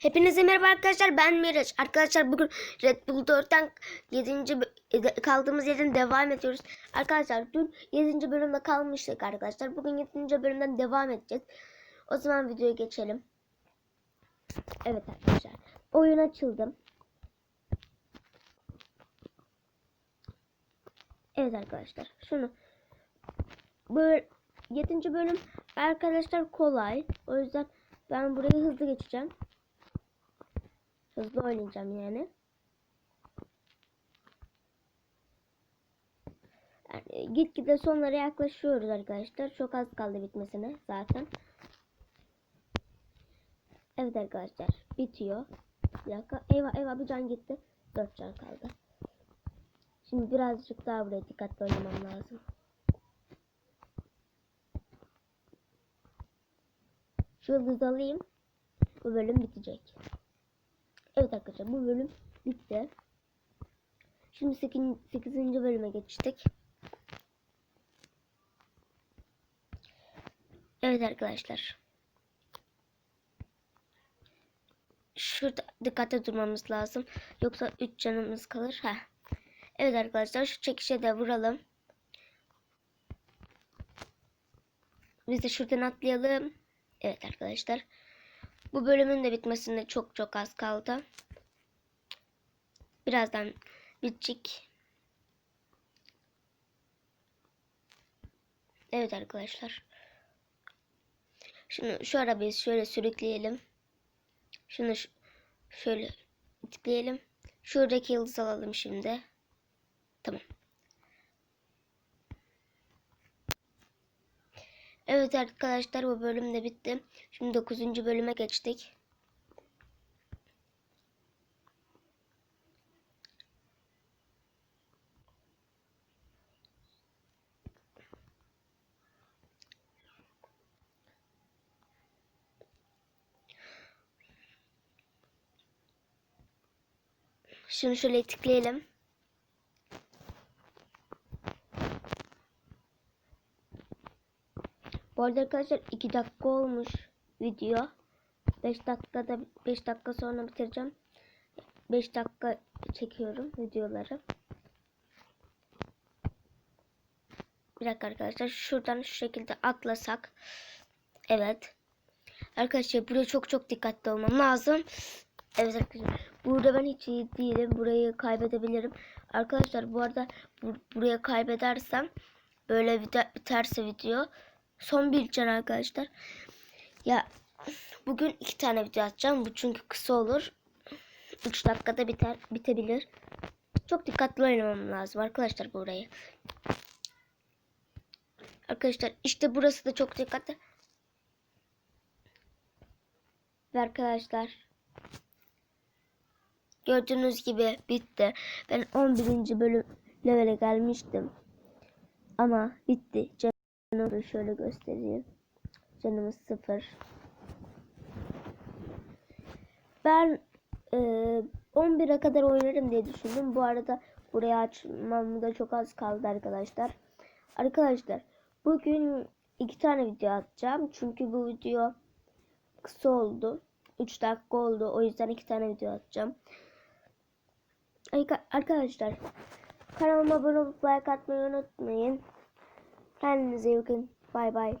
Hepinize merhaba arkadaşlar ben Miraç. Arkadaşlar bugün Red Bull 4'ten 7. kaldığımız yerden devam ediyoruz. Arkadaşlar dün 7. bölümde kalmıştık arkadaşlar. Bugün 7. bölümden devam edeceğiz. O zaman videoya geçelim. Evet arkadaşlar. Oyun açıldı. Evet arkadaşlar. Şunu böyle 7. bölüm arkadaşlar kolay. O yüzden ben burayı hızlı geçeceğim. Hızlı oynayacağım yani. yani gitgide sonlara yaklaşıyoruz arkadaşlar. Çok az kaldı bitmesine zaten. Evet arkadaşlar bitiyor. Bir dakika. Eyvah eyvah bir can gitti. Dört can kaldı. Şimdi birazcık daha buraya dikkatli oynamam lazım. Şu yıldızı alayım. Bu bölüm bitecek. Evet arkadaşlar bu bölüm bitti. Şimdi 8. 8. bölüme geçtik. Evet arkadaşlar. Şurada dikkatli durmamız lazım. Yoksa 3 canımız kalır. Ha. Evet arkadaşlar şu çekişe de vuralım. Biz de şuradan atlayalım. Evet arkadaşlar. Bu bölümün de bitmesine çok çok az kaldı. Birazdan bitecek. Evet arkadaşlar. Şunu şu arabayı şöyle sürükleyelim. Şunu şöyle tıklayalım. Şuradaki yıldız alalım şimdi. Tamam. Evet arkadaşlar bu bölüm de bitti. Şimdi 9. bölüme geçtik. Şunu şöyle tıklayalım. Bu arada arkadaşlar 2 dakika olmuş video. 5 dakikada 5 dakika sonra bitireceğim. 5 dakika çekiyorum videoları. Bir dakika arkadaşlar şuradan şu şekilde atlasak. Evet. Arkadaşlar buraya çok çok dikkatli olmam lazım. Evet arkadaşlar. Burada ben hiç iyi değilim. Burayı kaybedebilirim. Arkadaşlar bu arada bu, buraya kaybedersem böyle biter, biterse video son bir can arkadaşlar. Ya bugün iki tane video atacağım. Bu çünkü kısa olur. 3 dakikada biter bitebilir. Çok dikkatli oynamam lazım arkadaşlar burayı. Arkadaşlar işte burası da çok dikkatli. Ve arkadaşlar gördüğünüz gibi bitti. Ben 11. bölüm levele gelmiştim. Ama bitti. Canımı şöyle göstereyim. Canımız sıfır. Ben e, 11'e kadar oynarım diye düşündüm. Bu arada buraya açmam da çok az kaldı arkadaşlar. Arkadaşlar bugün iki tane video atacağım. Çünkü bu video kısa oldu. 3 dakika oldu. O yüzden iki tane video atacağım. Arkadaşlar kanalıma abone olup like atmayı unutmayın. Kendinize iyi bakın. Bay bay.